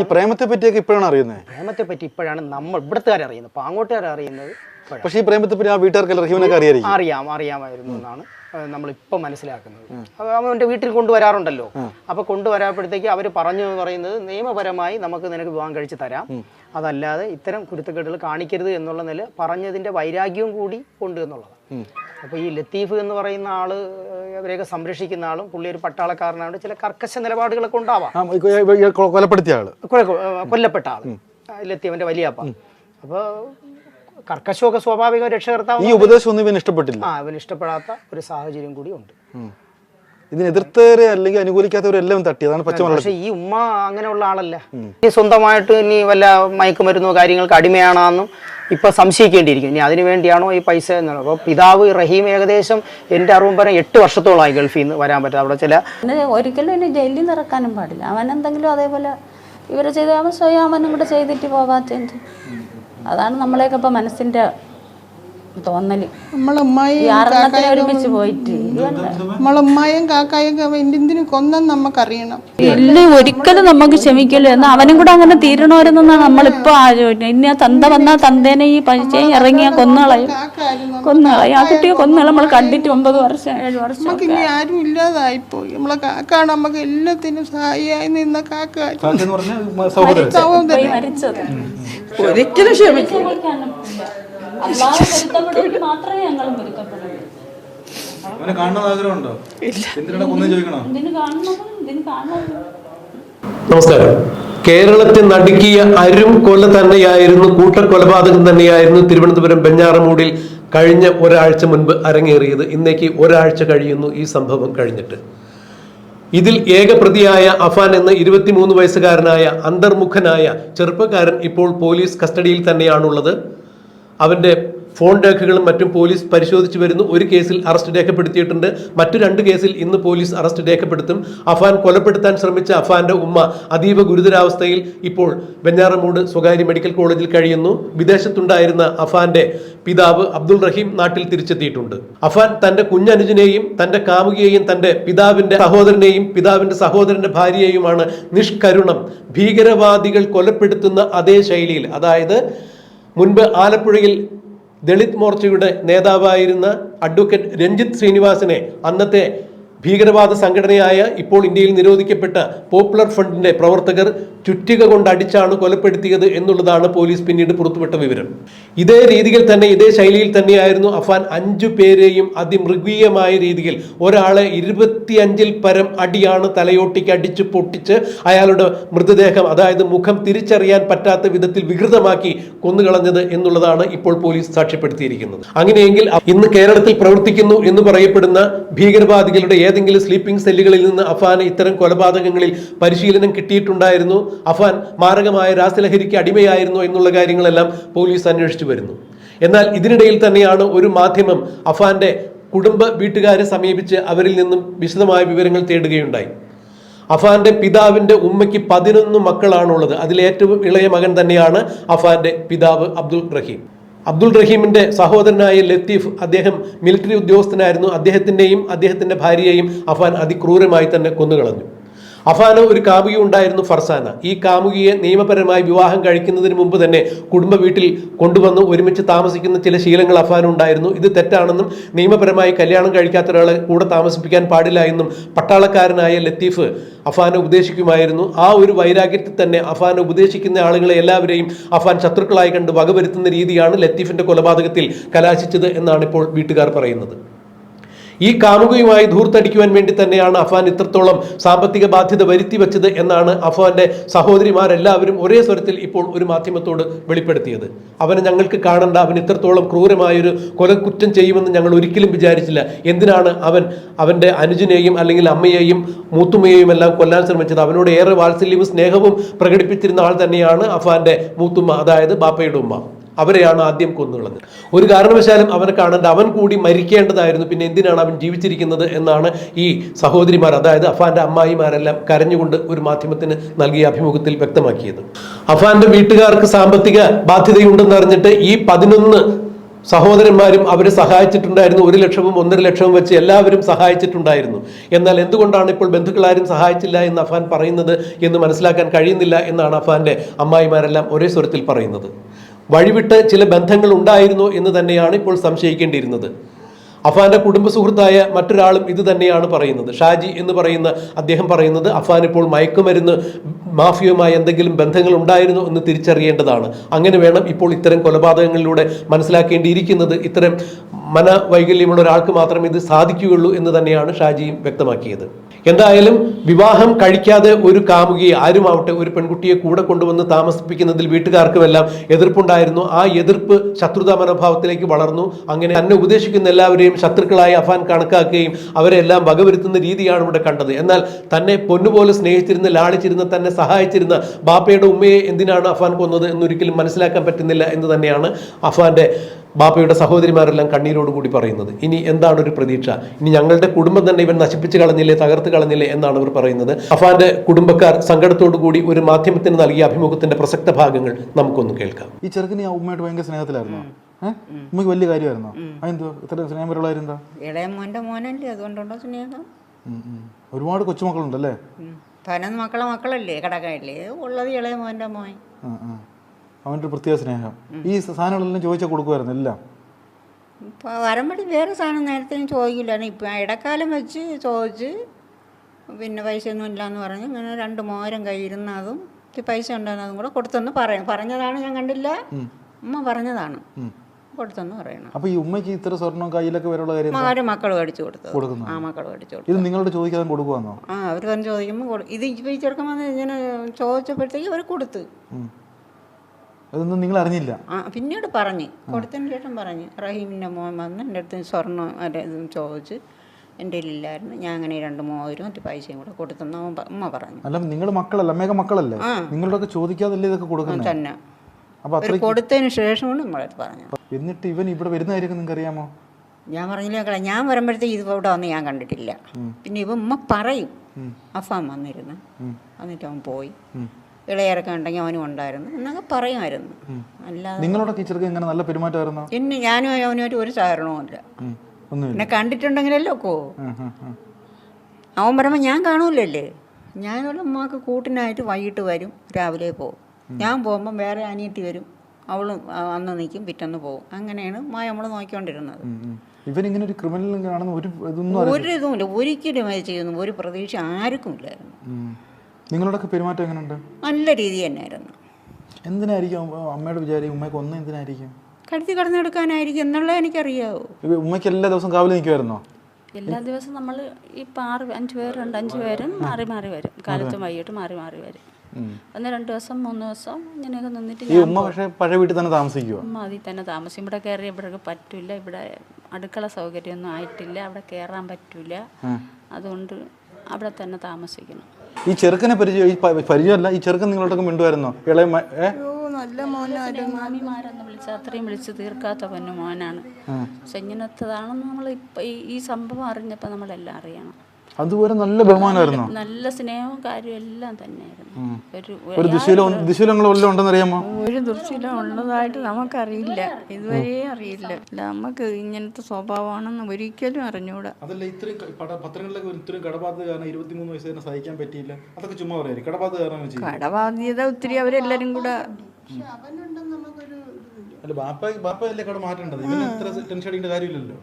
ഈ പ്രേമത്തെ പറ്റിയൊക്കെ ഇപ്പോഴാണ് അറിയുന്നത് പ്രേമത്തെ പറ്റി ഇപ്പോഴാണ് നമ്മൾ ഇവിടുത്തുകാരെ അറിയുന്നത്. പാങ്ങോട്ടുകാർ അറിയുന്നത് പക്ഷേ ഈ പ്രേമത്തെ പറ്റി ആ വീട്ടുകാർക്ക് റഹീമിനൊക്കെ അറിയാം അറിയാമായിരുന്നു എന്നാണ്. നമ്മളിപ്പോൾ മനസ്സിലാക്കുന്നത്. അപ്പോൾ അവന്റെ വീട്ടിൽ കൊണ്ടുവരാറുണ്ടല്ലോ. അപ്പോൾ കൊണ്ടുവരാപ്പോഴത്തേക്ക് അവർ പറഞ്ഞു എന്ന് പറയുന്നത് നിയമപരമായി നമുക്ക് നിനക്ക് വിവാഹം കഴിച്ച് തരാം. അതല്ലാതെ ഇത്തരം കുരുത്തക്കേടുകൾ കാണിക്കരുത് എന്നുള്ള നില പറഞ്ഞതിന്റെ വൈരാഗ്യവും കൂടി ഉണ്ട് എന്നുള്ളതാണ്. അപ്പോൾ ഈ ലത്തീഫ് എന്ന് പറയുന്ന ആൾ അവരെയൊക്കെ സംരക്ഷിക്കുന്ന ആളും പുള്ളി ഒരു പട്ടാളക്കാരനാണ് ചില കർക്കശ നിലപാടുകളൊക്കെ ഉണ്ടാവാം. കൊലപ്പെടുത്തിയ ആൾ. കൊല്ലപ്പെട്ട ആൾ. ലത്തീഫിന്റെ വലിയപ്പ അപ്പോൾ കർക്കശമൊക്കെ സ്വാഭാവിക രക്ഷകർത്താവ് ഈ ഉപദേശം ഒന്നും ഇവന് ഇഷ്ടപ്പെട്ടില്ല. ആ ഇവന് ഇഷ്ടപ്പെടാത്ത ഒരു സാഹചര്യം കൂടി ഉണ്ട്. ഇതിനെതിർത്തവരെ അല്ലെങ്കിൽ അനുകൂലിക്കാത്തവരെല്ലാം തട്ടിയതാണ് പക്ഷേ പച്ചമല പക്ഷെ ഈ ഉമ്മ അങ്ങനെയുള്ള ആളല്ല. ഇനി സ്വന്തമായിട്ട് ഇനി വല്ല മയക്കുമരുന്നോ കാര്യങ്ങൾക്ക് അടിമയാണെന്നും ഇപ്പൊ സംശയിക്കേണ്ടിയിരിക്കും. ഇനി അതിനു വേണ്ടിയാണോ ഈ പൈസ എന്നുള്ളത്? അപ്പോൾ പിതാവ് റഹീം ഏകദേശം എന്റെ അറിവും പറഞ്ഞ എട്ട് വർഷത്തോളമായി ഗൾഫിൽ നിന്ന് വരാൻ പറ്റാതെ അവിടെ ചില ഒരിക്കലും എന്നെ ജയിലിൽ നിന്ന് ഇറക്കാനും പാടില്ല. അവൻ എന്തെങ്കിലും അതേപോലെ ഇവരെ ചെയ്ത് അവൻ സ്വയം അവനും കൂടെ ചെയ്തിട്ട് പോകാത്തത് അതാണ് നമ്മളെയൊക്കെ ഇപ്പൊ മനസ്സിന്റെ തോന്നൽ. ഒരുമിച്ച് പോയിട്ട്. നമ്മളമ്മായും കാക്കായും എന്തിനു കൊന്നെന്ന് നമുക്കറിയണം ഇല്ല ഒരിക്കലും നമുക്ക് ക്ഷമിക്കില്ല. എന്ന് അവനും കൂടെ അങ്ങനെ തീരണമായിരുന്നെന്നാണ് നമ്മളിപ്പോ ആലോചിക്കുന്നത് ഇനി ആ തന്ത വന്നാ തന്തേനെ ഈ പരിചയം ഇറങ്ങിയ കൊന്നുകളയും കൊന്നളയും. കൊന്നുകളയും ആ കുട്ടിയെ കൊന്നുകളയും നമ്മൾ കണ്ടിട്ട് ഒമ്പത് വർഷം ഏഴ് വർഷം നമുക്ക് ഇനി ആരും ഇല്ലാതായിപ്പോയി. നമ്മളെ കാക്കാണ് നമുക്ക് എല്ലാത്തിനും സഹായിയായി നിന്ന കാക്ക. എന്ന് പറഞ്ഞാൽ സഹോദരൻ സഹോദരൻ മരിച്ചത്. ഒരിക്കലും ക്ഷമിക്കും മാത്രമേ ഞങ്ങളും അവനെ കാണണമെന്ന് ആഗ്രഹമുണ്ടോ? കൊന്നു ചോദിക്കണോ? നമസ്കാരം. കേരളത്തെ നടുക്കിയ അരും കൊല തന്നെയായിരുന്നു കൂട്ടക്കൊലപാതകം തന്നെയായിരുന്നു തിരുവനന്തപുരം ബെഞ്ഞാറമൂടിൽ കഴിഞ്ഞ ഒരാഴ്ച മുൻപ് അരങ്ങേറിയത്. ഇന്നേക്ക് ഒരാഴ്ച കഴിയുന്നു ഈ സംഭവം കഴിഞ്ഞിട്ട്. ഇതിൽ ഏകപ്രതിയായ അഫാൻ എന്ന ഇരുപത്തിമൂന്ന് വയസ്സുകാരനായ അന്തർമുഖനായ ചെറുപ്പക്കാരൻ ഇപ്പോൾ പോലീസ് കസ്റ്റഡിയിൽ തന്നെയാണുള്ളത്. അവന്റെ ഫോൺ രേഖകളും മറ്റും പോലീസ് പരിശോധിച്ചു വരുന്നു. ഒരു കേസിൽ അറസ്റ്റ് രേഖപ്പെടുത്തിയിട്ടുണ്ട്. മറ്റു രണ്ട് കേസിൽ ഇന്ന് പോലീസ് അറസ്റ്റ് രേഖപ്പെടുത്തും. അഫാൻ കൊലപ്പെടുത്താൻ ശ്രമിച്ച അഫാന്റെ ഉമ്മ അതീവ ഗുരുതരാവസ്ഥയിൽ ഇപ്പോൾ വെഞ്ഞാറമൂട് സ്വകാര്യ മെഡിക്കൽ കോളേജിൽ കഴിയുന്നു. വിദേശത്തുണ്ടായിരുന്ന അഫാന്റെ പിതാവ് അബ്ദുൾ റഹീം നാട്ടിൽ തിരിച്ചെത്തിയിട്ടുണ്ട്. അഫാൻ തന്റെ കുഞ്ഞനുജനെയും തന്റെ കാമുകിയെയും തന്റെ പിതാവിന്റെ സഹോദരനെയും പിതാവിന്റെ സഹോദരന്റെ ഭാര്യയെയുമാണ് നിഷ്കരുണം ഭീകരവാദികൾ കൊലപ്പെടുത്തുന്ന അതേ ശൈലിയിൽ അതായത് മുൻപ് ആലപ്പുഴയിൽ ദളിത് മോർച്ചയുടെ നേതാവായിരുന്ന അഡ്വക്കേറ്റ് രഞ്ജിത് ശ്രീനിവാസനെ അന്നത്തെ ഭീകരവാദ സംഘടനയായ ഇപ്പോൾ ഇന്ത്യയിൽ നിരോധിക്കപ്പെട്ട പോപ്പുലർ ഫ്രണ്ടിന്റെ പ്രവർത്തകർ ചുറ്റിക കൊണ്ട് അടിച്ചാണ് കൊലപ്പെടുത്തിയത് എന്നുള്ളതാണ് പോലീസ് പിന്നീട് പുറത്തുവിട്ട വിവരം. ഇതേ രീതിയിൽ തന്നെ ഇതേ ശൈലിയിൽ തന്നെയായിരുന്നു അഫാൻ അഞ്ചു പേരെയും അതിമൃഗീയമായ രീതിയിൽ ഒരാളെ ഇരുപത്തിയഞ്ചിൽ പരം അടിയാണ് തലയോട്ടിക്ക് അടിച്ചു പൊട്ടിച്ച് അയാളുടെ മൃതദേഹം അതായത് മുഖം തിരിച്ചറിയാൻ പറ്റാത്ത വിധത്തിൽ വികൃതമാക്കി കൊന്നുകളഞ്ഞത് എന്നുള്ളതാണ് ഇപ്പോൾ പോലീസ് സാക്ഷ്യപ്പെടുത്തിയിരിക്കുന്നത്. അങ്ങനെയെങ്കിൽ ഇന്ന് കേരളത്തിൽ പ്രവർത്തിക്കുന്നു എന്ന് പറയപ്പെടുന്ന ഭീകരവാദികളുടെ ഏതെങ്കിലും സ്ലീപ്പിംഗ് സെല്ലുകളിൽ നിന്ന് അഫാന് ഇത്തരം കൊലപാതകങ്ങളിൽ പരിശീലനം കിട്ടിയിട്ടുണ്ടായിരുന്നു? അഫാൻ മാരകമായ രാസലഹരിക്ക് അടിമയായിരുന്നു എന്നുള്ള കാര്യങ്ങളെല്ലാം പോലീസ് അന്വേഷിച്ചു വരുന്നു. എന്നാൽ ഇതിനിടയിൽ തന്നെയാണ് ഒരു മാധ്യമം അഫാന്റെ കുടുംബ വീട്ടുകാരെ സമീപിച്ച് അവരിൽ നിന്നും വിശദമായ വിവരങ്ങൾ തേടുകയുണ്ടായി. അഫാന്റെ പിതാവിന്റെ ഉമ്മയ്ക്ക് പതിനൊന്ന് മക്കളാണുള്ളത്. അതിൽ ഏറ്റവും ഇളയ മകൻ തന്നെയാണ് അഫാന്റെ പിതാവ് അബ്ദുൾ റഹീം. അബ്ദുൾ റഹീമിന്റെ സഹോദരനായ ലത്തീഫ് അദ്ദേഹം മിലിറ്ററി ഉദ്യോഗസ്ഥനായിരുന്നു. അദ്ദേഹത്തിന്റെയും അദ്ദേഹത്തിന്റെ ഭാര്യയെയും അഫാൻ അതിക്രൂരമായി തന്നെ കൊന്നുകളഞ്ഞു. അഫാന് ഒരു കാമുകി ഉണ്ടായിരുന്നു ഫർസാന. ഈ കാമുകിയെ നിയമപരമായി വിവാഹം കഴിക്കുന്നതിന് മുമ്പ് തന്നെ കുടുംബ വീട്ടിൽ കൊണ്ടുവന്ന് ഒരുമിച്ച് താമസിക്കുന്ന ചില ശീലങ്ങൾ അഫാൻ ഉണ്ടായിരുന്നു. ഇത് തെറ്റാണെന്നും നിയമപരമായി കല്യാണം കഴിക്കാത്ത ഒരാളെ കൂടെ താമസിപ്പിക്കാൻ പാടില്ല എന്നും പട്ടാളക്കാരനായ ലത്തീഫ് അഫാന ഉപദേശിക്കുമായിരുന്നു. ആ ഒരു വൈരാഗ്യത്തിൽ തന്നെ അഫാൻ ഉപദേശിക്കുന്ന ആളുകളെ എല്ലാവരെയും അഫാൻ ശത്രുക്കളായി കണ്ട് വകവരുത്തുന്ന രീതിയാണ് ലത്തീഫിന്റെ കൊലപാതകത്തിൽ കലാശിച്ചത് എന്നാണ് ഇപ്പോൾ വീട്ടുകാർ പറയുന്നത്. ഈ കാമുകയുമായി ധൂർത്തടിക്കുവാൻ വേണ്ടി തന്നെയാണ് അഫാൻ ഇത്രത്തോളം സാമ്പത്തിക ബാധ്യത വരുത്തി വെച്ചത് എന്നാണ് അഫാന്റെ സഹോദരിമാരെല്ലാവരും ഒരേ സ്വരത്തിൽ ഇപ്പോൾ ഒരു മാധ്യമത്തോട് വെളിപ്പെടുത്തിയത്. അവനെ ഞങ്ങൾക്ക് കാണണ്ട അവൻ ഇത്രത്തോളം ക്രൂരമായൊരു കൊലക്കുറ്റം ചെയ്യുമെന്ന് ഞങ്ങൾ ഒരിക്കലും വിചാരിച്ചില്ല. എന്തിനാണ് അവൻ അവന്റെ അനുജനെയും അല്ലെങ്കിൽ അമ്മയെയും മൂത്തുമ്മയെയും എല്ലാം കൊല്ലാൻ ശ്രമിച്ചത്? അവനോട് ഏറെ വാത്സല്യവും സ്നേഹവും പ്രകടിപ്പിച്ചിരുന്ന ആൾ തന്നെയാണ് അഫാന്റെ മൂത്തുമ്മ അതായത് ബാപ്പയുടെ ഉമ്മ. അവരെയാണ് ആദ്യം കൊന്നുകളഞ്ഞത്. ഒരു കാരണവശാലും അവനെ കാണേണ്ട അവൻ കൂടി മരിക്കേണ്ടതായിരുന്നു. പിന്നെ എന്തിനാണ് അവൻ ജീവിച്ചിരിക്കുന്നത് എന്നാണ് ഈ സഹോദരിമാർ അതായത് അഫാന്റെ അമ്മായിമാരെല്ലാം കരഞ്ഞുകൊണ്ട് ഒരു മാധ്യമത്തിന് നൽകിയ അഭിമുഖത്തിൽ വ്യക്തമാക്കിയത്. അഫാന്റെ വീട്ടുകാർക്ക് സാമ്പത്തിക ബാധ്യതയുണ്ടെന്ന് അറിഞ്ഞിട്ട് ഈ പതിനൊന്ന് സഹോദരന്മാരും അവരെ സഹായിച്ചിട്ടുണ്ടായിരുന്നു. ഒരു ലക്ഷവും ഒന്നര ലക്ഷവും വെച്ച് എല്ലാവരും സഹായിച്ചിട്ടുണ്ടായിരുന്നു. എന്നാൽ എന്തുകൊണ്ടാണ് ഇപ്പോൾ ബന്ധുക്കളാരും സഹായിച്ചില്ല എന്ന് അഫാൻ പറയുന്നത് എന്ന് മനസ്സിലാക്കാൻ കഴിയുന്നില്ല എന്നാണ് അഫാന്റെ അമ്മായിമാരെല്ലാം ഒരേ സ്വരത്തിൽ പറയുന്നത്. വഴിവിട്ട് ചില ബന്ധങ്ങൾ ഉണ്ടായിരുന്നു എന്ന് തന്നെയാണ് ഇപ്പോൾ സംശയിക്കേണ്ടിയിരുന്നത്. അഫാന്റെ കുടുംബ സുഹൃത്തായ മറ്റൊരാളും ഇത് തന്നെയാണ് പറയുന്നത്. ഷാജി എന്ന് പറയുന്ന അദ്ദേഹം പറയുന്നത് അഫാൻ ഇപ്പോൾ മയക്കുമരുന്ന് മാഫിയുമായി എന്തെങ്കിലും ബന്ധങ്ങൾ ഉണ്ടായിരുന്നു എന്ന് തിരിച്ചറിയേണ്ടതാണ്. അങ്ങനെ വേണം ഇപ്പോൾ ഇത്തരം കൊലപാതകങ്ങളിലൂടെ മനസ്സിലാക്കേണ്ടിയിരിക്കുന്നത്. ഇത്തരം മനവൈകല്യമുള്ള ഒരാൾക്ക് മാത്രമേ ഇത് സാധിക്കുകയുള്ളൂ എന്ന് തന്നെയാണ് ഷാജിയും വ്യക്തമാക്കിയത്. എന്തായാലും വിവാഹം കഴിക്കാതെ ഒരു കാമുകിയെ ആരുമാവട്ടെ ഒരു പെൺകുട്ടിയെ കൂടെ കൊണ്ടുവന്ന് താമസിപ്പിക്കുന്നതിൽ വീട്ടുകാർക്കുമെല്ലാം എതിർപ്പുണ്ടായിരുന്നു. ആ എതിർപ്പ് ശത്രുതാ മനോഭാവത്തിലേക്ക് വളർന്നു. അങ്ങനെ തന്നെ ഉപദേശിക്കുന്ന എല്ലാവരെയും ശത്രുക്കളായി അഫാൻ കണക്കാക്കുകയും അവരെല്ലാം വകവരുത്തുന്ന രീതിയാണ് ഇവിടെ കണ്ടത്. എന്നാൽ തന്നെ പൊന്നുപോലെ സ്നേഹിച്ചിരുന്ന ലാളിച്ചിരുന്ന തന്നെ സഹായിച്ചിരുന്ന ബാപ്പയുടെ ഉമ്മയെ എന്തിനാണ് അഫാൻ കൊന്നത് എന്നൊരിക്കലും മനസ്സിലാക്കാൻ പറ്റുന്നില്ല എന്ന് തന്നെയാണ് അഫാന്റെ ബാപ്പയുടെ സഹോദരിമാരെല്ലാം കണ്ണീരോട് കൂടി പറയുന്നത്. ഇനി എന്താണ് ഒരു പ്രതീക്ഷ? ഇനി ഞങ്ങളുടെ കുടുംബം തന്നെ ഇവൻ നശിപ്പിച്ച് കളഞ്ഞില്ലേ തകർത്ത് കളഞ്ഞില്ലേ എന്നാണ് അവർ പറയുന്നത്. അഫാന്റെ കുടുംബക്കാർ സങ്കടത്തോടു കൂടി ഒരു മാധ്യമത്തിന് നൽകിയ അഭിമുഖത്തിന്റെ പ്രസക്ത ഭാഗങ്ങൾ നമുക്കൊന്ന് കേൾക്കാം. ഈ ചെറുക്കിന് ആ ഉമ്മയായിട്ട് ഭയങ്കര സ്നേഹത്തിലായിരുന്നു? ഉമ്മക്ക് വലിയ കാര്യമായിരുന്നോ? അതെന്തോ? ഇത്ര സ്നേഹം ഇളയ മോന്റെ മോനല്ലേ അതുകൊണ്ടുണ്ടോ സ്നേഹം. ഒരുപാട് കൊച്ചുമക്കളുണ്ടല്ലേ? മക്കളെ മക്കളല്ലേ കടക്കല്ലേ ഉള്ളത് ഇളയ മോന്റെ മോൻ. ആ, ആ. അവന്റെ ഒരു പ്രത്യേക സ്നേഹം. ഈ സാധനങ്ങളെല്ലാം ചോദിച്ചാൽ കൊടുക്കുമായിരുന്നു എല്ലാം. ഇപ്പോൾ വരമ്പടി വേറെ സാധനം നേരത്തെ ഞാൻ ചോദിക്കില്ലായിരുന്നു. ഇപ്പം ഇടക്കാലം വെച്ച് ചോദിച്ച് പിന്നെ പൈസ ഒന്നും ഇല്ലയെന്ന് പറഞ്ഞ് ഇങ്ങനെ രണ്ട് മോരം കയ്യിരുന്ന അതും പൈസ ഉണ്ടെന്ന് അതും കൂടെ കൊടുത്തെന്ന് പറയും പറഞ്ഞതാണ് ഞാൻ കണ്ടില്ല. ഉമ്മ പറഞ്ഞതാണ്. കൊടുത്തെന്ന് പറയണം. അപ്പോൾ ഈ ഉമ്മയ്ക്ക് ഇത്ര സ്വർണം കയ്യിലൊക്കെ വരെയുള്ള കാര്യം ആരും മക്കൾ മേടിച്ചു കൊടുത്തു കൊടുക്കുന്നു. ആ മക്കൾ മേടിച്ചു കൊടുത്തു ഇത് നിങ്ങളോട് ചോദിക്കാതെ കൊടുക്കുവാന്നോ? ആ അവർ പറഞ്ഞു ചോദിക്കുമ്പോൾ ഇത് ഇപ്പോൾ ഈ ചെറുക്കൻ വന്ന് ഇങ്ങനെ ചോദിച്ചപ്പോഴത്തേക്ക് അവർ കൊടുത്ത്. അതൊന്നും നിങ്ങൾ അറിഞ്ഞില്ല ആ പിന്നീട് പറഞ്ഞ്. കൊടുത്തതിന് ശേഷം പറഞ്ഞു. റഹീമിന്റെ മോൻ വന്ന് എന്റെ അടുത്ത് സ്വർണം അല്ല ചോദിച്ച് എന്റെ കയ്യിലില്ലായിരുന്നു. ഞാൻ അങ്ങനെ രണ്ട് മൂവായിരം മറ്റു പൈസയും കൂടെ കൊടുത്തെന്ന് അവൻ പ- ഉമ്മ പറഞ്ഞു. അല്ല നിങ്ങൾ മക്കളല്ല? അമ്മയൊക്കെ മക്കളല്ലേ? ആ. നിങ്ങളോടൊക്കെ ചോദിക്കാതല്ലേ ഇതൊക്കെ കൊടുക്കുന്നത് തന്നെ. അപ്പൊ അവർ അത്രയ്ക്ക് കൊടുത്തതിന് ശേഷമാണ് നമ്മളടുത്ത് പറഞ്ഞു എന്നിട്ട് ഇവൻ ഇവിടെ വരുന്നതായിരിക്കും നിങ്ങൾക്ക് അറിയാമോ ഞാൻ പറഞ്ഞില്ല മക്കളെ. ഞാൻ വരുമ്പോഴത്തേക്ക് ഇത് ഇവിടെ വന്ന് ഞാൻ കണ്ടിട്ടില്ല. പിന്നെ ഇവ ഉമ്മ പറയും. അഫാൻ വന്നിരുന്നു. എന്നിട്ട് അവൻ പോയി. ഇളയിറക്കം ഉണ്ടെങ്കിൽ അവനും ഉണ്ടായിരുന്നു എന്നൊക്കെ പറയുമായിരുന്നു. അല്ലാതെ നിങ്ങളുടെ ടീച്ചർക്ക് എങ്ങനെ നല്ല പെരുമാറ്റമായിരുന്നു? പിന്നെ ഞാനും അവനുമായിട്ട് ഒരു സഹകരണവും ഇല്ല. ഒന്നുമില്ല. എന്നെ കണ്ടിട്ടുണ്ടെങ്കിലല്ലോ കോ ഉം, ഉം, ഉം. അവൻ പറയുമ്പോൾ ഞാൻ കാണൂലല്ലേ? ഞാനുള്ള അമ്മയ്ക്ക് കൂട്ടിനായിട്ട് വൈകിട്ട് വരും രാവിലെ പോകും ഞാൻ പോകുമ്പം വേറെ അനിയത്തി വരും അവളും അന്ന് നിൽക്കും പിറ്റന്ന് പോകും അങ്ങനെയാണ് മായ നമ്മൾ നോക്കിക്കൊണ്ടിരുന്നത്. ഇങ്ങനെ ഒരു ക്രിമിനൽ ഒരു ഇതൊന്നും ഒരു ഇതുമില്ല. ഒരിക്കലും അത് ചെയ്യുന്നു ഒരു പ്രതീക്ഷ ആർക്കും ഇല്ലായിരുന്നു. നിങ്ങളോടൊക്കെ പെരുമാറ്റം എങ്ങനെയുണ്ട് നല്ല രീതി തന്നെയായിരുന്നു. എന്തിനായിരിക്കും അമ്മ- അമ്മയുടെ വിചാരം ഉമ്മയ്ക്ക് ഒന്നും എന്തിനായിരിക്കും? കടത്തി കടന്നെടുക്കാനായിരിക്കും. എന്നുള്ളത് എനിക്കറിയാവൂ. ഉമ്മയ്ക്ക് എല്ലാ ദിവസവും കാവലി നിൽക്കുമായിരുന്നോ? എല്ലാ ദിവസവും നമ്മൾ ഈ ആറ് അഞ്ച് പേരുണ്ട് അഞ്ച് പേരും മാറി മാറി വരും. കാലത്തും വൈകിട്ട് മാറി മാറി വരും. ഒന്ന് രണ്ട് ദിവസം മൂന്ന് ദിവസം ഇങ്ങനെയൊക്കെ നിന്നിട്ട് ഈ ഉമ്മ പക്ഷേ പഴയ വീട്ടിൽ തന്നെ താമസിക്കുമോ ഉമ്മ അതിൽ തന്നെ താമസിക്കും. ഇവിടെ കയറി ഇവിടെ പറ്റില്ല ഇവിടെ അടുക്കള സൗകര്യമൊന്നും ആയിട്ടില്ല. അവിടെ കയറാൻ പറ്റില്ല അതുകൊണ്ട് അവിടെ തന്നെ താമസിക്കണം. ഈ ചെറുക്കനെ പരിചയം ഈ പ- പരിചയമല്ല ഈ ചെറുക്കൻ നിങ്ങളോടൊക്കെ മിണ്ടുമായിരുന്നോ ഇളയ മ- ഏ? ഓ നല്ല മോനായിരുന്നു. മാമിമാരെന്ന് വിളിച്ച് അത്രയും വിളിച്ച് തീർക്കാത്ത പൊന്നു മോനാണ്. പക്ഷെ ഇങ്ങനത്തതാണെന്ന് നമ്മൾ ഇപ്പം ഈ ഈ സംഭവം അറിഞ്ഞപ്പോൾ നമ്മളെല്ലാം അറിയണം. അതുവരെ നല്ല ബഹുമാനമായിരുന്നു? നല്ല സ്നേഹവും കാര്യവും എല്ലാം തന്നെയായിരുന്നു. ഒരു ഒരു ദുശീലം ദുശീലങ്ങൾ വല്ലതും ഉണ്ടെന്ന് അറിയാമോ ഒരു ദുർശീലം ഉള്ളതായിട്ട് നമുക്കറിയില്ല. ഇതുവരെ അറിയില്ല. നമുക്ക് ഇങ്ങനത്തെ സ്വഭാവമാണെന്ന് ഒരിക്കലും അറിഞ്ഞൂടാ. അതല്ല ഇത്രയും പത്രങ്ങളിലൊക്കെ ഇത്രയും കടബാധ്യത കാരണം ഇരുപത്തിമൂന്ന് വയസ്സ് തന്നെ സഹിക്കാൻ പറ്റിയില്ല. അതൊക്കെ ചുമ്മാ പറയാം. കടബാധ്യത കാരണം കടബാധ്യത ഒത്തിരി അവരെല്ലാരും കൂടെ അല്ല ബാപ്പ ബാപ്പ അല്ലേ കട മാറ്റേണ്ടത്? ഇതിന് ഇത്ര ടെൻഷൻ അടിക്കേണ്ട കാര്യമില്ലല്ലോ.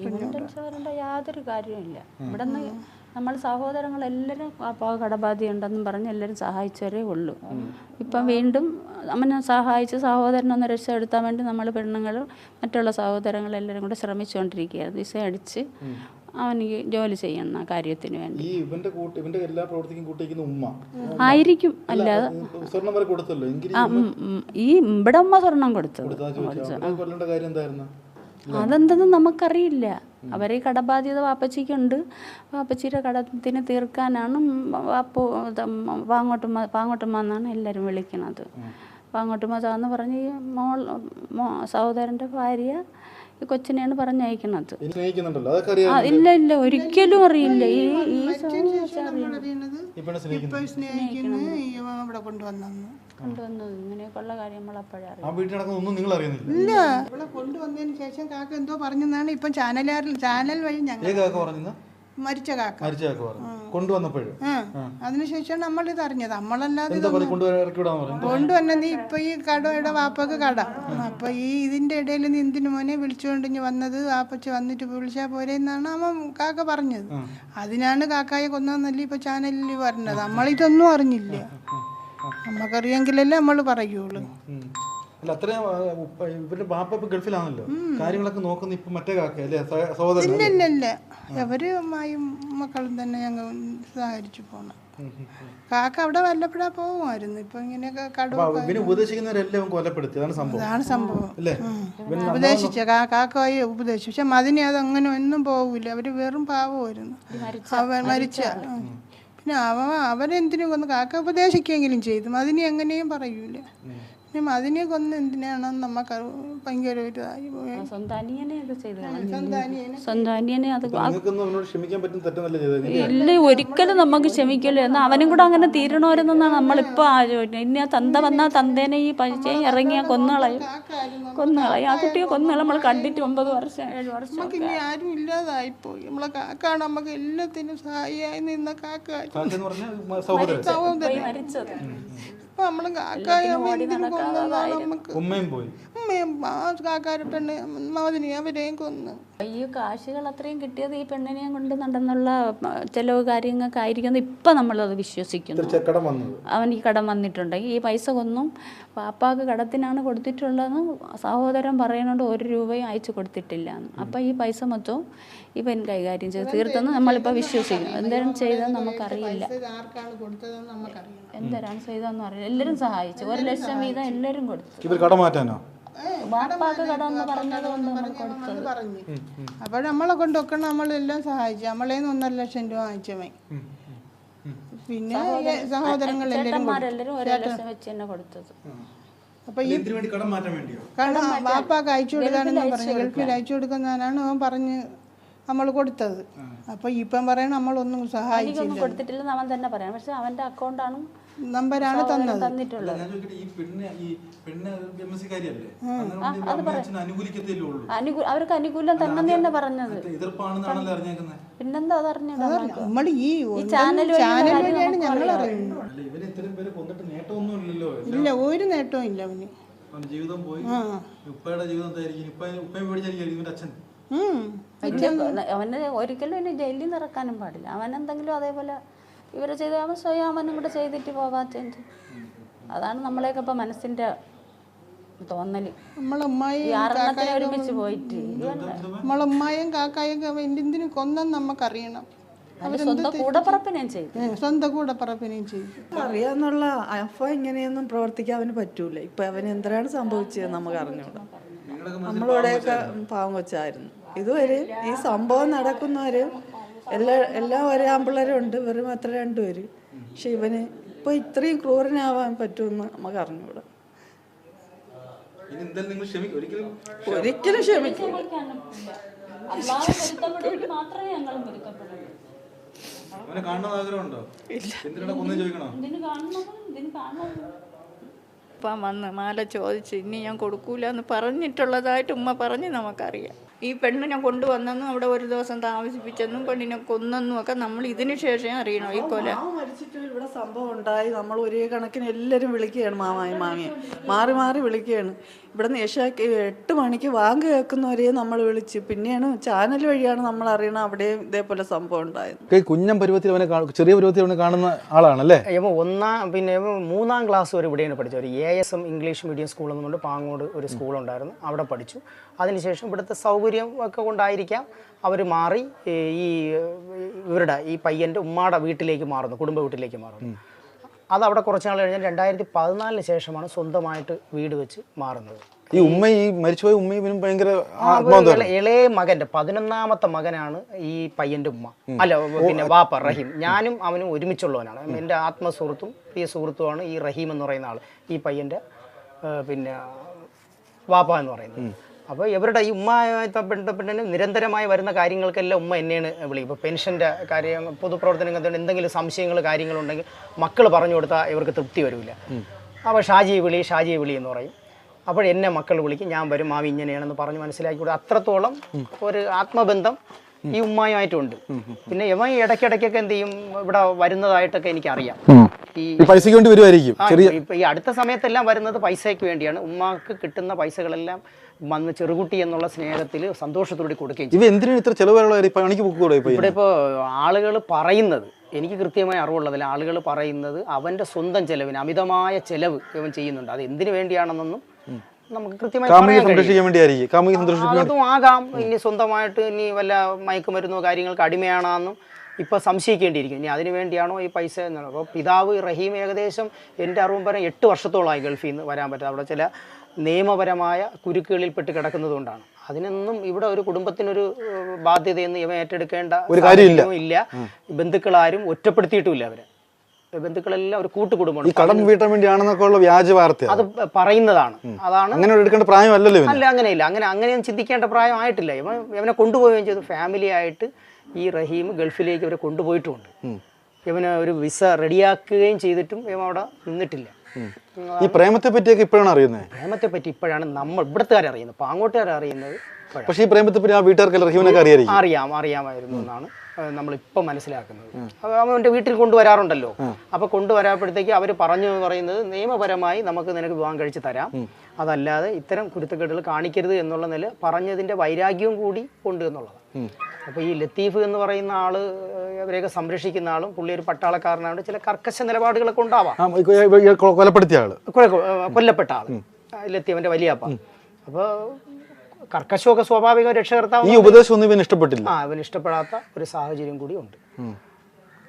ഇവരുടെ യാതൊരു കാര്യമില്ല ഇവിടെ നിന്ന് നമ്മൾ സഹോദരങ്ങളെല്ലാവരും അപ്പോൾ കടബാധ്യയുണ്ടെന്നും പറഞ്ഞ് എല്ലാവരും സഹായിച്ചവരേ ഉള്ളൂ. ഇപ്പം വീണ്ടും അമ്മനെ സഹായിച്ച് സഹോദരനൊന്ന് രക്ഷപ്പെടുത്താൻ വേണ്ടി നമ്മൾ പെണ്ണുങ്ങളും മറ്റുള്ള സഹോദരങ്ങളെല്ലാവരും കൂടെ ശ്രമിച്ചുകൊണ്ടിരിക്കുകയാണ്. ദിശ അടിച്ച് അവനിക്ക് ജോലി ചെയ്യുന്ന കാര്യത്തിന് വേണ്ടി. ഈ ഇവന്റെ കൂട്ട് ഇവന്റെ എല്ലാ പ്രവർത്തിക്കും കൂട്ടിക്കുന്ന ഉമ്മ. ആയിരിക്കും. അല്ലാതെ സ്വർണം വരെ കൊടുത്തല്ലോ. ഈ ഇവിടെ ഉമ്മ സ്വർണം കൊടുത്തു കൊല്ലേണ്ട കാര്യം എന്തായിരുന്നു? അതെന്തെന്ന് നമുക്കറിയില്ല. അവരെ കടബാധ്യത വാപ്പച്ചിക്കുണ്ട്. വാപ്പച്ചിയുടെ കടത്തിന് തീർക്കാനാണ് വാപ്പു വാങ്ങോട്ടുമ പാങ്ങോട്ടുമ്മ എന്നാണ് എല്ലാവരും വിളിക്കുന്നത് പാങ്ങോട്ടുമ എന്ന് പറഞ്ഞ് ഈ മോൾ മോ സഹോദരന്റെ ഭാര്യ ഈ കൊച്ചിനെയാണ് പറഞ്ഞയക്കുന്നത് ഇല്ല ഇല്ല. ഒരിക്കലും അറിയില്ല. ഈ ഈ സ്നേഹിക്കുന്നത് ഇവിടെ കൊണ്ടുവന്നു കൊണ്ടുവന്നത് ഇങ്ങനെയൊക്കെയുള്ള കാര്യം നമ്മൾ അപ്പോഴേ അറിയാം ആ വീട്ടിൽ നടക്കുന്ന ഒന്നും നിങ്ങൾ അറിയുന്നില്ല. ഇല്ല. ഇവിടെ കൊണ്ടുവന്നതിന് ശേഷം കാക്ക എന്തോ പറഞ്ഞെന്നാണ് ഇപ്പം ചാനലുകാരിൽ ചാനൽ വഴി ഞങ്ങൾ ഏത് കാക്ക പറഞ്ഞ മരിച്ച കാക്ക. മരിച്ച കാക്ക പറഞ്ഞു. കൊണ്ടുവന്നപ്പോഴും? ആ. അതിനുശേഷം ഇത് അറിഞ്ഞത്. നമ്മളല്ലാതെ എന്താ പറഞ്ഞു കൊണ്ടുവരാൻ ഇറക്കി പറഞ്ഞു നീ ഇപ്പൊ ഈ കടയുടെ വാപ്പക്ക് കട. അപ്പൊ ഈ ഇതിന്റെ ഇടയിൽ നീ എന്തിനു മോനെ വിളിച്ചുകൊണ്ട് ഇനി വന്നത്? വാപ്പച്ച വന്നിട്ട് വിളിച്ചാ പോരെ എന്നാണ് അമ്മ കാക്ക പറഞ്ഞത്. അതിനാണ് കാക്കായ കൊന്നതെന്നല്ലേ ഇപ്പൊ ചാനലിൽ പറഞ്ഞത്. നമ്മളിതൊന്നും അറിഞ്ഞില്ല. നമുക്കറിയെങ്കിലല്ലേ നമ്മൾ പറയുള്ളൂ. ഉം. അല്ല അത്രയും ആ, ഉപ്പ- ഇവരുടെ ബാപ്പ ഇപ്പൊ ഗൾഫിലാണല്ലോ. കാര്യങ്ങളൊക്കെ നോക്കുന്ന ഇപ്പൊ മറ്റേ കാക്ക അല്ലേ? സഹോദരൻ ഇല്ല മക്കളും തന്നെ ഞങ്ങൾ സഹകരിച്ചു പോണം. കാക്ക അവിടെ വല്ലപ്പോഴാ പോകുമായിരുന്നു ഇപ്പൊ ഇങ്ങനെയൊക്കെ ഉപദേശിക്കുന്നവരെല്ലാം കൊലപ്പെടുത്തി. അതാണ് സംഭവം. അതാണ് സംഭവം. അല്ലേ? ഉപദേശിച്ച കാക്കായി കാക്കയെ ഉപദേശിച്ചു. പക്ഷെ മതിനെ അതങ്ങനെ അങ്ങനെ ഒന്നും പോകൂല അവർ വെറും പാവമായിരുന്നു. അവൻ മരിച്ച. പിന്നെ അവ അവരെന്തിനു കൊന്ന് കാക്ക ഉപദേശിക്കുകയെങ്കിലും ചെയ്തു. അതിനി എങ്ങനെയും പറയൂല. പിന്നെ മതിനെ കൊന്ന് എന്തിനാണെന്ന് നമുക്ക് ഭയങ്കര ഒരു ഇല്ല ഒരിക്കലും നമുക്ക് ക്ഷമിക്കില്ല. എന്നാൽ അവനും കൂടെ അങ്ങനെ തീരണോരെന്നാണ് നമ്മളിപ്പോൾ ആലോചിക്കുന്നത് ഇനി ആ തന്ത വന്നാ തന്തേനെ ഈ പഴിച്ചേ ഇറങ്ങിയ കൊന്നുകളയും കൊന്നുകളയും ആ കുട്ടിയെ കൊന്നുകളയും നമ്മൾ കണ്ടിട്ട് ഒമ്പത് വർഷം ഏഴ് വർഷം നമുക്ക് ഇനി ആരും ഇല്ലാതായിപ്പോയി നമ്മളെ കാക്കാണ് നമുക്ക് എല്ലാത്തിനും സഹായിയായി നിന്ന കാക്ക. എന്ന് മരിച്ചത്. നമ്മൾ കാക്കായ എന്തിനു കൊന്നതാണ് നമുക്ക് ഉമ്മയും പോയി. ഉമ്മയും ആ കാക്കാരെ പെണ്ണ് മതിനെ അവരെയും കൊന്ന്. ഈ കാശുകൾ അത്രയും കിട്ടിയത് ഈ പെണ്ണിനെയും കൊണ്ട് നടന്നുള്ള ചിലവ് കാര്യങ്ങൾക്കായിരിക്കും ഇപ്പൊ നമ്മളത് വിശ്വസിക്കുന്നു. അവൻ ഈ കടം വന്നിട്ടുണ്ടെങ്കിൽ ഈ പൈസ കൊന്നും പാപ്പാക്ക് കടത്തിനാണ് കൊടുത്തിട്ടുള്ളതെന്ന് സഹോദരൻ പറയുന്നുണ്ട് ഒരു രൂപയും അയച്ചു കൊടുത്തിട്ടില്ല അപ്പൊ ഈ പൈസ മൊത്തവും ഇവൻ കൈകാര്യം ചെയ്ത് തീർത്തെന്ന് നമ്മളിപ്പോൾ വിശ്വസിക്കും എന്തെങ്കിലും ചെയ്തതെന്ന് നമുക്കറിയില്ല. ഇത് ആർക്കാണ് കൊടുത്തതെന്ന് നമുക്കറിയാം എന്തരാണ് ചെയ്തതെന്ന് അറിയില്ല. എല്ലാവരും സഹായിച്ചു. ഒരു ലക്ഷം വീതം എല്ലാവരും കൊടുത്തു. ഇവർ കടം മാറ്റാനോ? പാപ്പാക്ക് കടം പറഞ്ഞത് കൊണ്ട് നമ്മൾ കൊടുത്തത്. അപ്പോൾ നമ്മളെ കൊണ്ടൊക്കെ നമ്മളെല്ലാം സഹായിച്ചു നമ്മളേന്ന് ഒന്നര ലക്ഷം രൂപ വാങ്ങിച്ചേ പിന്നെ സഹോദരങ്ങൾ ഒരു ലക്ഷം വെച്ച് തന്നെ കൊടുത്തത്. അപ്പൊ ഈ കടം വാപ്പാക്ക് അയച്ചു കൊടുക്കാനെന്ന് പറഞ്ഞു. ഗൾഫിൽ അയച്ചു കൊടുക്കുന്നതിനാണ് അവൻ പറഞ്ഞ് നമ്മൾ കൊടുത്തത്. അപ്പൊ ഇപ്പം പറയണ നമ്മളൊന്നും സഹായിച്ചില്ല കൊടുത്തിട്ടില്ലെന്ന് അവൻ തന്നെ പറയാം. പക്ഷെ അവന്റെ അക്കൗണ്ടാണ് നമ്പരാണ് തന്നത്. അവർക്ക് അനുകൂലം തന്നെ തന്നെ പറഞ്ഞത്. പിന്നെന്താ അതറിഞ്ഞിടാ നമ്മൾ ഈ ചാനൽ വഴിയാണ് ഞങ്ങൾ അറിയാം. അറിയുന്നത്. ഇല്ല ഒരു നേട്ടവും ഇല്ല അവന്. അവന്റെ ജീവിതം പോയി. ഉപ്പയുടെ ജീവിതം ഉപ്പയും പേടിച്ചായിരിക്കും ഇവന്റെ അച്ഛൻ. അവന് ഒരിക്കലും എന്നെ ജയിലിൽ നിന്ന് ഇറക്കാനും പാടില്ല. അവൻ എന്തെങ്കിലും അതേപോലെ ഇവരെ ചെയ്ത് അവൻ സ്വയം അവനും കൂടെ ചെയ്തിട്ട് പോകാത്ത അതാണ് നമ്മളെയൊക്കെ ഇപ്പൊ മനസ്സിന്റെ തോന്നൽ. നമ്മളെ ഉമ്മായും ഈ ആറെണ്ണത്തിന് ഒരുമിച്ച് പോയിട്ട് നമ്മളെ ഉമ്മായും കാക്കായും എന്തിനു കൊന്നെന്ന് നമുക്കറിയണം. സ്വന്തം കൂടപ്പറപ്പിനെയും ചെയ്തു. സ്വന്തം കൂടെ ചെയ്തു. അറിയാന്നുള്ള അഫ ഇങ്ങനെയൊന്നും പ്രവർത്തിക്കാൻ അവന് പറ്റൂല. ഇപ്പൊ അവന് എന്തിനാണ് സംഭവിച്ചത് നമുക്ക് അറിഞ്ഞൂടാ. നമ്മളിവിടെയൊക്കെ പാവം കൊച്ചായിരുന്നു. ഇതുവരെ ഈ സംഭവം നടക്കുന്നവര് എല്ലാ എല്ലാ ഒരേ ആമ്പിള്ളേരും ഉണ്ട് വെറും അത്ര രണ്ടുപേര്. പക്ഷെ ഇവന് ഇപ്പൊ ഇത്രയും ക്രൂരനാവാൻ പറ്റുമെന്ന് നമുക്ക് അറിഞ്ഞൂടാ ഇനി നിങ്ങൾ ക്ഷമിക്കും. ഒരിക്കലും കാണണം? ഇപ്പം വന്ന് മാല ചോദിച്ച് ഇനി ഞാൻ കൊടുക്കൂല എന്ന് പറഞ്ഞിട്ടുള്ളതായിട്ട് ഉമ്മ പറഞ്ഞ് നമുക്കറിയാം. ഈ പെണ്ണിനെ കൊണ്ടുവന്നെന്നും അവിടെ ഒരു ദിവസം താമസിപ്പിച്ചെന്നും പെണ്ണിനെ കൊന്നെന്നും ഒക്കെ നമ്മൾ ഇതിന് ശേഷം അറിയണം ഈ കൊല? മരിച്ചിട്ടും ഇവിടെ സംഭവം ഉണ്ടായി. നമ്മൾ ഒരേ കണക്കിന് എല്ലാവരും വിളിക്കുകയാണ് മാമായി മാമിയെ മാറി മാറി വിളിക്കുകയാണ്. ഇവിടെ നിന്ന് ഏഷ്യാക്ക് എട്ട് മണിക്ക് വാങ്ക് കേൾക്കുന്നവരെ നമ്മൾ വിളിച്ച്. പിന്നെയാണ് ചാനൽ വഴിയാണ് നമ്മൾ അറിയണം അവിടെയും ഇതേപോലെ സംഭവം ഉണ്ടായത്. കുഞ്ഞം പരുവത്തിൽ അവനെ ചെറിയ പരുവത്തിൽ അവനെ കാണുന്ന ആളാണല്ലേ? ഒന്നാം പിന്നെ മൂന്നാം ക്ലാസ് വരെ ഇവിടെയാണ് പഠിച്ചത്. ഒരു A S M English medium school എന്നുകൊണ്ട് പാങ്ങോട് ഒരു സ്കൂളുണ്ടായിരുന്നു അവിടെ പഠിച്ചു. അതിനുശേഷം ഇവിടുത്തെ സൗകര്യം ഒക്കെ കൊണ്ടായിരിക്കാം അവർ മാറി ഈ ഇവരുടെ ഈ പയ്യന്റെ ഉമ്മാടെ വീട്ടിലേക്ക് മാറുന്നു കുടുംബ വീട്ടിലേക്ക് മാറുന്നു അത് അവിടെ കുറച്ച് നാൾ കഴിഞ്ഞാൽ രണ്ടായിരത്തി പതിനാലിന് ശേഷമാണ് സ്വന്തമായിട്ട് വീട് വെച്ച് മാറുന്നത്. ഈ ഉമ്മ ഈ മരിച്ചുപോയ ഉമ്മ ഇവനും ഭയങ്കര ഇളയ മകന്റെ പതിനൊന്നാമത്തെ മകനാണ് ഈ പയ്യന്റെ ഉമ്മ. അല്ല പിന്നെ വാപ്പ റഹീം. ഞാനും അവനും ഒരുമിച്ചുള്ളവനാണ്. എന്റെ ആത്മസുഹൃത്തും പ്രിയ സുഹൃത്തുമാണ് ഈ റഹീം എന്ന് പറയുന്ന ആൾ ഈ പയ്യന്റെ പിന്നെ വാപ്പ എന്ന് പറയുന്നത്. അപ്പോൾ ഇവരുടെ ഈ ഉമ്മയുമായി ബന്ധപ്പെട്ട് നിരന്തരമായി വരുന്ന കാര്യങ്ങൾക്കെല്ലാം ഉമ്മ എന്നെയാണ് വിളി ഇപ്പോൾ പെൻഷന്റെ കാര്യം പൊതുപ്രവർത്തനങ്ങൾ എന്തെങ്കിലും സംശയങ്ങൾ കാര്യങ്ങളുണ്ടെങ്കിൽ മക്കൾ പറഞ്ഞു കൊടുത്താൽ ഇവർക്ക് തൃപ്തി വരില്ല അപ്പോൾ ഷാജി വിളി ഷാജി വിളി എന്ന് പറയും. അപ്പോൾ എന്നെ മക്കൾ വിളിക്കും ഞാൻ വരും മാവി ഇങ്ങനെയാണെന്ന് പറഞ്ഞ് മനസ്സിലാക്കി കൊടുക്കും അത്രത്തോളം ഒരു ആത്മബന്ധം ഈ ഉമ്മായുമായിട്ടുണ്ട്. പിന്നെ ഈ ഇടയ്ക്കിടയ്ക്കൊക്കെ എന്ത് ചെയ്യും? ഇവിടെ വരുന്നതായിട്ടൊക്കെ എനിക്കറിയാം. ഈ ഈ പൈസയ്ക്ക് വേണ്ടി വരുമായിരിക്കും ഈ അടുത്ത സമയത്തെല്ലാം വരുന്നത് പൈസയ്ക്ക് വേണ്ടിയാണ്. ഉമ്മാക്ക് കിട്ടുന്ന പൈസകളെല്ലാം വന്ന് ചെറുകുട്ടി എന്നുള്ള സ്നേഹത്തിൽ സന്തോഷത്തോടെ കൊടുക്കുകയും ചെയ്യും ഇവ എന്തിനാണ് ഇത്ര ചെലവുള്ള പണിക്ക് ഇപ്പൊ ഇവിടെ ഇപ്പോൾ ആളുകൾ പറയുന്നത് എനിക്ക് കൃത്യമായി അറിവുള്ളതില്ല ആളുകൾ പറയുന്നത് അവന്റെ സ്വന്തം ചെലവിന് അമിതമായ ചെലവ് ഇവൻ ചെയ്യുന്നുണ്ട്. അത് എന്തിനു വേണ്ടിയാണെന്നൊന്നും നമുക്ക് കൃത്യമായി അതും ആകാം. ഇനി സ്വന്തമായിട്ട് ഇനി വല്ല മയക്കുമരുന്നോ കാര്യങ്ങൾക്ക് അടിമയാണെന്നും ഇപ്പൊ സംശയിക്കേണ്ടിയിരിക്കും. ഇനി അതിനു വേണ്ടിയാണോ ഈ പൈസ എന്നുള്ളത്? അപ്പോൾ പിതാവ് റഹീം ഏകദേശം എന്റെ അറിവും പറയാൻ എട്ട് വർഷത്തോളമായി ഗൾഫിൽ നിന്ന് വരാൻ പറ്റും അവിടെ ചില നിയമപരമായ കുരുക്കുകളിൽപ്പെട്ട് പെട്ട് കിടക്കുന്നതുകൊണ്ടാണ്. അതിനൊന്നും ഇവിടെ ഒരു കുടുംബത്തിനൊരു ബാധ്യതയെന്ന് ഇവ ഏറ്റെടുക്കേണ്ട ഒരു കാര്യമില്ല. ഇല്ല. ബന്ധുക്കളാരും ഒറ്റപ്പെടുത്തിയിട്ടുമില്ല അവരെ. ബന്ധുക്കളെല്ലാം ഒരു ഈ കൂട്ടുകുടുംബമാണ് കടം വീട്ടാൻ വേണ്ടിയാണെന്നൊക്കെ ഉള്ള വ്യാജ വാർത്ത അത് പറയുന്നതാണ്. അതാണ് അങ്ങനെ എടുക്കേണ്ട പ്രായമല്ലല്ലോ അല്ല അങ്ങനെയില്ല. അങ്ങനെ അങ്ങനെയൊന്നും ചിന്തിക്കേണ്ട പ്രായമായിട്ടില്ല. ഇവൻ ഇവനെ കൊണ്ടുപോവുകയും ചെയ്തു. ഫാമിലി ആയിട്ട് ഈ റഹീം ഗൾഫിലേക്ക് ഇവരെ കൊണ്ടുപോയിട്ടുമുണ്ട് ഇവന് ഒരു വിസ റെഡിയാക്കുകയും ചെയ്തിട്ടും ഇവൻ അവിടെ നിന്നിട്ടില്ല. ഈ പ്രേമത്തെ പറ്റിയൊക്കെ ഇപ്പോഴാണ് അറിയുന്നത് പ്രേമത്തെ പറ്റി ഇപ്പോഴാണ് നമ്മൾ ഇവിടുത്തുകാരെ അറിയുന്നത്. പാങ്ങോട്ടുകാർ അറിയുന്നത് പക്ഷേ ഈ പ്രേമത്തെ പറ്റി ആ വീട്ടുകാർക്ക് റഹീമിനൊക്കെ അറിയായിരിക്കും. അറിയാം അറിയാമായിരുന്നു എന്നാണ് നമ്മൾ നമ്മളിപ്പോൾ മനസ്സിലാക്കുന്നത്. അവന്റെ വീട്ടിൽ കൊണ്ടുവരാറുണ്ടല്ലോ. അപ്പോൾ കൊണ്ടുവരാപ്പോഴത്തേക്ക് അവർ പറഞ്ഞു എന്ന് പറയുന്നത് നിയമപരമായി നമുക്ക് നിനക്ക് വിവാഹം കഴിച്ച് തരാം. അതല്ലാതെ ഇത്തരം കുരുത്തക്കേടുകൾ കാണിക്കരുത് എന്നുള്ള നില പറഞ്ഞതിന്റെ വൈരാഗ്യവും കൂടി ഉണ്ട് എന്നുള്ളതാണ്. അപ്പോൾ ഈ ലത്തീഫ് എന്ന് പറയുന്ന ആൾ അവരെയൊക്കെ സംരക്ഷിക്കുന്ന ആളും പുള്ളി ഒരു പട്ടാളക്കാരനാണ് ചില കർക്കശ നിലപാടുകളൊക്കെ ഉണ്ടാവാം. കൊല്ലപ്പെട്ട കൊലപ്പെടുത്തിയ ആൾ. കൊല്ലപ്പെട്ട ആൾ. ലത്തീഫിന്റെ വലിയപ്പ അപ്പോൾ കർക്കശമൊക്കെ സ്വാഭാവിക രക്ഷകർത്താവ് ഈ ഉപദേശം ഒന്നും ഇവന് ഇഷ്ടപ്പെട്ടില്ല. ആ അവന് ഇഷ്ടപ്പെടാത്ത ഒരു സാഹചര്യം കൂടി ഉണ്ട്.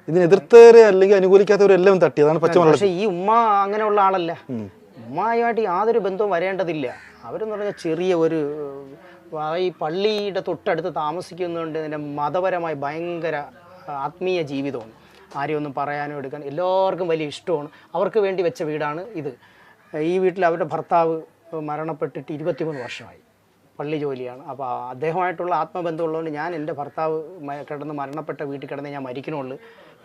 ഇതിന് എതിർത്തവരെ അല്ലെങ്കിൽ അനുകൂലിക്കാത്തവരെല്ലാം തട്ടിയതാണ് പക്ഷെ ഈ ഉമ്മ അങ്ങനെയുള്ള ആളല്ല. ഉമ്മയുമായിട്ട് യാതൊരു ബന്ധവും വരേണ്ടതില്ല. അവരെന്ന് പറഞ്ഞാൽ ചെറിയ ഒരു ഈ പള്ളിയുടെ തൊട്ടടുത്ത് താമസിക്കുന്നതുകൊണ്ട് ഇതിന്റെ മതപരമായി ഭയങ്കര ആത്മീയ ജീവിതമാണ്. ആരെയും ഒന്നും പറയാനോ എടുക്കാൻ എല്ലാവർക്കും വലിയ ഇഷ്ടമാണ്. അവർക്ക് വേണ്ടി വെച്ച വീടാണ് ഇത്. ഈ വീട്ടിൽ അവരുടെ ഭർത്താവ് മരണപ്പെട്ടിട്ട് ഇരുപത്തിമൂന്ന് വർഷമായി പള്ളി ജോലിയാണ്. അപ്പോൾ അദ്ദേഹമായിട്ടുള്ള ആത്മബന്ധമുള്ളതുകൊണ്ട് ഞാൻ എന്റെ ഭർത്താവ് കിടന്ന് മരണപ്പെട്ട വീട്ടിൽ കിടന്ന് ഞാൻ മരിക്കണുള്ളൂ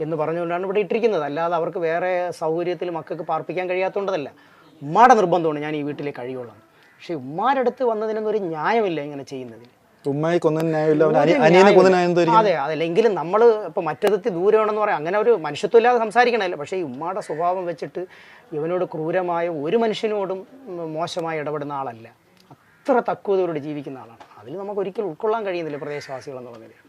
എന്ന് പറഞ്ഞുകൊണ്ടാണ് ഇവിടെ ഇട്ടിരിക്കുന്നത്. അല്ലാതെ അവർക്ക് വേറെ സൗകര്യത്തിൽ മക്കൾക്ക് പാർപ്പിക്കാൻ കഴിയാത്തതുകൊണ്ടതല്ല. ഉമ്മയുടെ നിർബന്ധമാണ് ഞാൻ ഈ വീട്ടിലെ കഴിയുള്ളൂ പക്ഷേ ഉമ്മാരടുത്ത് അടുത്ത് വന്നതിനൊന്നും ഒരു ന്യായമില്ല ഇങ്ങനെ ചെയ്യുന്നതിൽ. ഉമ്മയെ കൊന്നതിന് ന്യായമില്ല. അനിയനെ അതെ അതല്ലെങ്കിലും നമ്മൾ ഇപ്പോൾ മറ്റതിർത്തി ദൂരമാണെന്ന് പറയാം. അങ്ങനെ ഒരു മനുഷ്യത്വമില്ലാതെ സംസാരിക്കണമല്ലോ പക്ഷേ ഈ ഉമ്മയുടെ സ്വഭാവം വെച്ചിട്ട് ഇവനോട് ക്രൂരമായ ഒരു മനുഷ്യനോടും മോശമായി ഇടപെടുന്ന ആളല്ല. അത്ര തക്കുവതയോട് ജീവിക്കുന്ന ആളാണ്. അതിൽ നമുക്ക് ഒരിക്കലും ഉൾക്കൊള്ളാൻ കഴിയുന്നില്ല പ്രദേശവാസികൾ എന്നുള്ള നിലയിൽ.